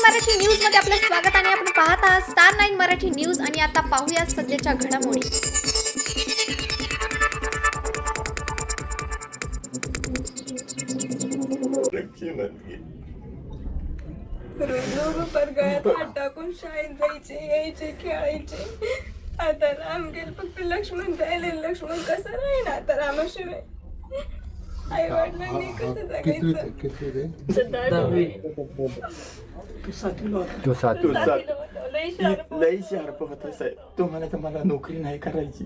Nine Marathi न्यूजमध्ये आपलं स्वागत आणि आपण पाहत आहात स्टार नाईन मराठी न्यूज आणि आता पाहूया सध्याच्या घडामोडी. लक्ष्मी हात टाकून शाळेत जायचे यायचे खेळायचे. आता राम गेल फक्त लक्ष्मण राहिले लक्ष्मण कसं राहील आता रामाशिवाय. कितवी रे? तू तो सात तू सात लई शार्प होतं. साहेब. तू म्हणायचं मला नोकरी नाही करायची.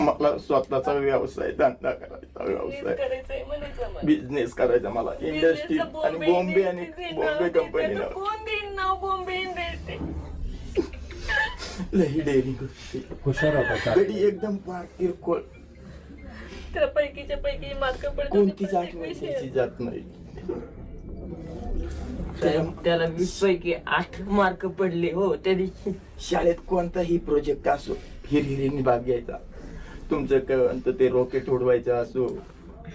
मला स्वतःचा व्यवसाय धंदा करायचा व्यवसाय. करायचंय म्हणायचं मला. बिझनेस करायचा मला. इंडस्ट्री आणि बॉम्बे आणि बॉम्बे. कंपनी लई डेअरिंग होती हुशार होता एकदम पार किरकोळ. तर पैकीच्या पैकी मार्क प्रत्येक आठवण विषयात. घ्यायची जात नाही. त्याला वीस पैकी आठ मार्क पडले हो त्या दिवशी. शाळेत कोणताही प्रोजेक्ट असो हिरहिरीने भाग घ्यायचा. तुमचं काय म्हणतं ते रॉकेट उडवायचं असो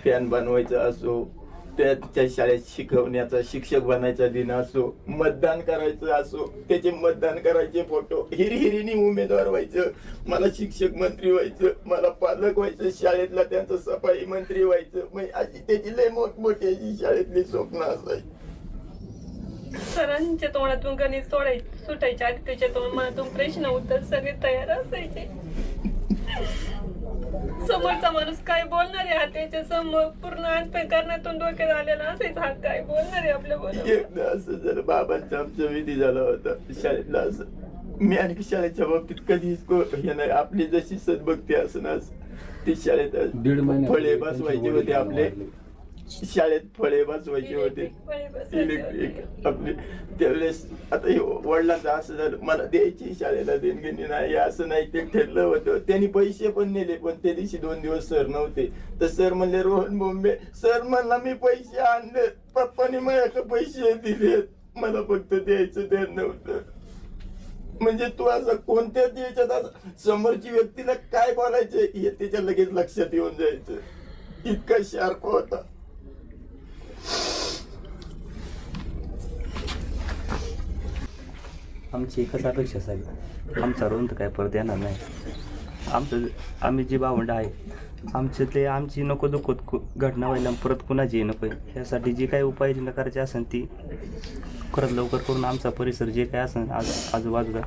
फॅन बनवायचं असो त्याच्या शाळेत शिकवण्याचा शिक्षक बनायचा दिन असो मतदान करायचं असो त्याचे मतदान करायचे फोटो हिरहिरीने उमेदवार व्हायचं मला शिक्षक मंत्री व्हायचं मला पालक व्हायचं शाळेतला त्यांचं सफाई मंत्री व्हायचं. म्हणजे अशी त्याची लय मोठमोठी अशी शाळेतली स्वप्न असायची. सरांच्या तोंडातून गणित सोडायचे सुटायचे आधी त्याच्या तोंडातून प्रश्न उत्तर सगळे तयार असायचे. समोरचा माणूस काय बोलणार आहे? हा त्याच्यासमोर पूर्ण अंतकरणातून डोक्यात आलेला असायचा. हा काय बोलणार आहे आपल्या बरोबर एकदा असं जर बाबांचा आमचा विधी झाला होता शाळेतला असं मी आणखी शाळेच्या बाबतीत कधीच को- हे नाही आपली जशी सद्भक्ती असणार ती शाळेत फळे बसवायचे होते आपले. शाळेत फळे बसवायचे होते इलेक्ट्रिक आपले त्यावेळेस आता हे वडिलांचं असं झालं मला द्यायची शाळेला देणगी नाही असं नाही ते ठरलं होतं त्यांनी पैसे पण नेले पण त्या दिवशी दोन दिवस सर नव्हते तर सर म्हणले रोहन बोंबे सर म्हणला मी पैसे आणले पप्पानी माझ्याकडे पैसे दिलेत मला फक्त द्यायचं ते नव्हतं म्हणजे तू असं कोणत्याच याच्यात समोरची व्यक्तीला काय बोलायचं हे त्याच्या लगेच लक्षात येऊन जायचं इतका शार्प होता आमची एकच अपेक्षा साहेब आमचा ऋण तर काय परत येणार नाही. आमचं आम्ही जे भावंड आहे आमचे ते आमची नको दुःख कु- घटना व्हायला परत कुणाची नको आहे यासाठी जी काही उपाययोजना करायची असेल ती करत लवकर करून आमचा परिसर जे काय असेल आज आजूबाजूला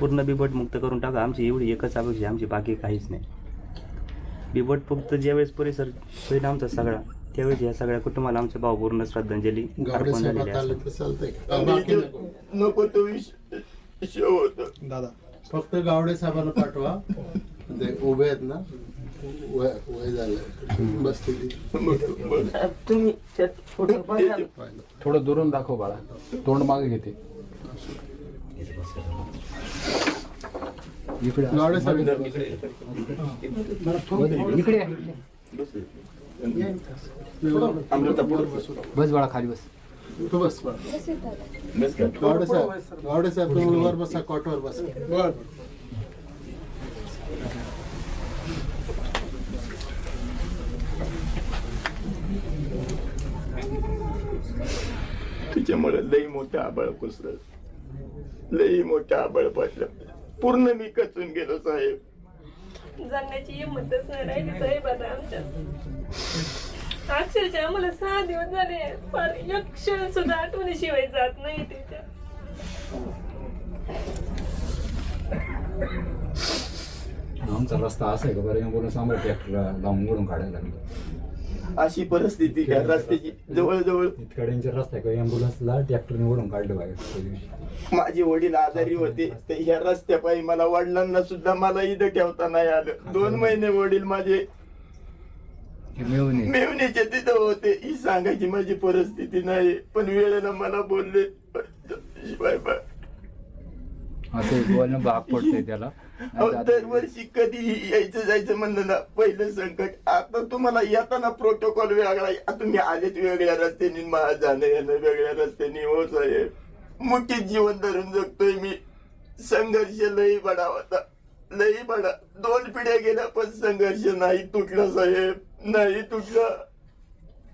पूर्ण बिबटमुक्त करून टाका. आमची एवढी एकच अपेक्षा आहे, आमची बाकी काहीच नाही. बिबट फक्त ज्यावेळेस परिसर होईल आमचा सगळा त्यावेळेस या सगळ्या कुटुंबाला आमच्या भावपूर्ण श्रद्धांजली अर्पण झालेली आहे नको. नको तो विषय दादा. फक्त गावडे साहेबांना पाठवा. ते उभे आहेत ना. वय वय झालं. तुम्ही त्यात फोटो. थोडं दुरून दाखव बाळा. तोंड मागे घेते. इकडे गावडे साहेब. इकडे. बस बाळा खाली बस. तू बस? गावडे साहेब गावडे साहेब तुम्ही वर बसा कॉटवर बसा. तिच्यामुळे लई मोठं आबळ कोसळलं लई मोठं आबळ पडलं पूर्ण मी कचून गेलो साहेब. जगण्याची हिंमतच नाही राहिली साहेब आता आमच्या अक्षरशः आम्हाला सहा दिवस झाले. फार एक क्षण सुद्धा आठवणीशिवाय जात नाही त्याच्या आमचा रस्ता असा आहे का बरं? एम्ब्युलन्स आम्हाला ट्रॅक्टरला लावून ओढून काढायला लागली. अशी परिस्थिती ह्या रस्त्याची. जवळजवळ. इतका डेंजर रस्ता आहे का? एम्ब्युलन्सला ट्रॅक्टरने ओढून काढलं बाहेर त्या दिवशी. माझे वडील आजारी होते. तर ह्या रस्त्यापायी मला वडिलांना सुद्धा मला इथं ठेवता नाही आलं. दोन महिने वडील माझे मिळून ये. मेवणीचे तिथं होते ही सांगायची माझी परिस्थिती नाही पण वेळेला मला बोलले शिवाय बा असं बोलणं भाग पडतंय त्याला अहो, दरवर्षी कधी यायचं जायचं म्हणलं ना पहिलं संकट आता तुम्हाला येताना प्रोटोकॉल वेगळा आहे. आता तुम्ही आलेत वेगळ्या रस्त्याने मला जाणं येणं वेगळ्या रस्त्याने हो साहेब मुठीत जीवन धरून जगतोय मी संघर्ष लई बडा होता लई बडा दोन पिढ्या गेल्या पण संघर्ष नाही तुटला साहेब. नाही तुटला.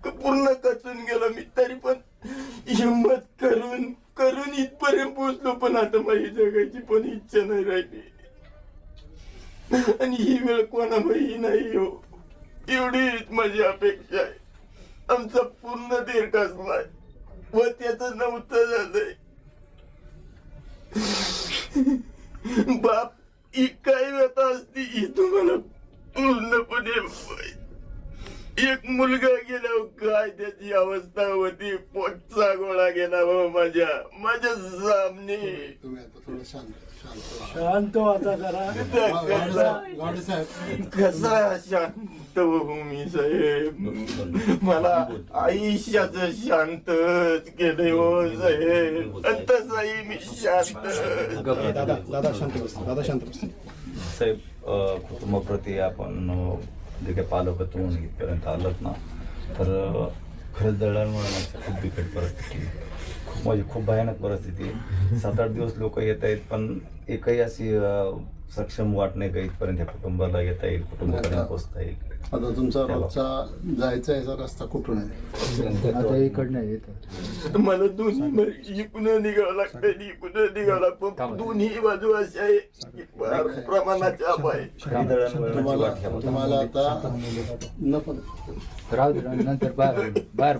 पूर्ण कचून गेलो मी. तरी पण हिंमत करून करून इथपर्यंत पोहोचलो पण आता माझी जगायची पण इच्छा नाही राहिली. आणि ही वेळ कोणाबाई नाही हो. एवढीच माझी अपेक्षा आहे. आमचा पूर्ण देर कसलाय व त्याच नव्हतं झालंय. बाप ही काय व्यथा असती ही तुम्हाला पूर्णपणे माहीत. एक मुलगा गेल्यावर काय त्याची अवस्था होती? पोटचा गोळा गेला हो माझ्या माझ्या सामने. तुम्ही आता थोडं शांत शांत शांत आता गावडे साहेब कसा शांत होऊ मी साहेब? मला आयुष्याच शांत केलंय हो साहेब. तसाही मी शांत. दादा दादा शांत बस दादा शांत बस. साहेब कुटुंबाप्रती आपण जे काही पालकत्व म्हणून इथपर्यंत आलत ना तर अ, खरंच दळणवळणाची खूप बिकट परिस्थिती खूप म्हणजे खूप भयानक परिस्थिती सात आठ दिवस लोक येत आहेत पण एकही अशी सक्षम वाट नाही का इथपर्यंत या कुटुंबाला येता येईल कुटुंबापर्यंत पोचता येईल? आता तुमचा रोजचा जायचा याचा रस्ता कुठून आहे? आता इकडनं येतं मला दोन्ही इकडून निघावं लागतं इकडून निघावं लागतं पण दोन्ही बाजू अशा आहे. प्रमाणाच्या तुम्हाला आता नंतर बाहेर बाहेर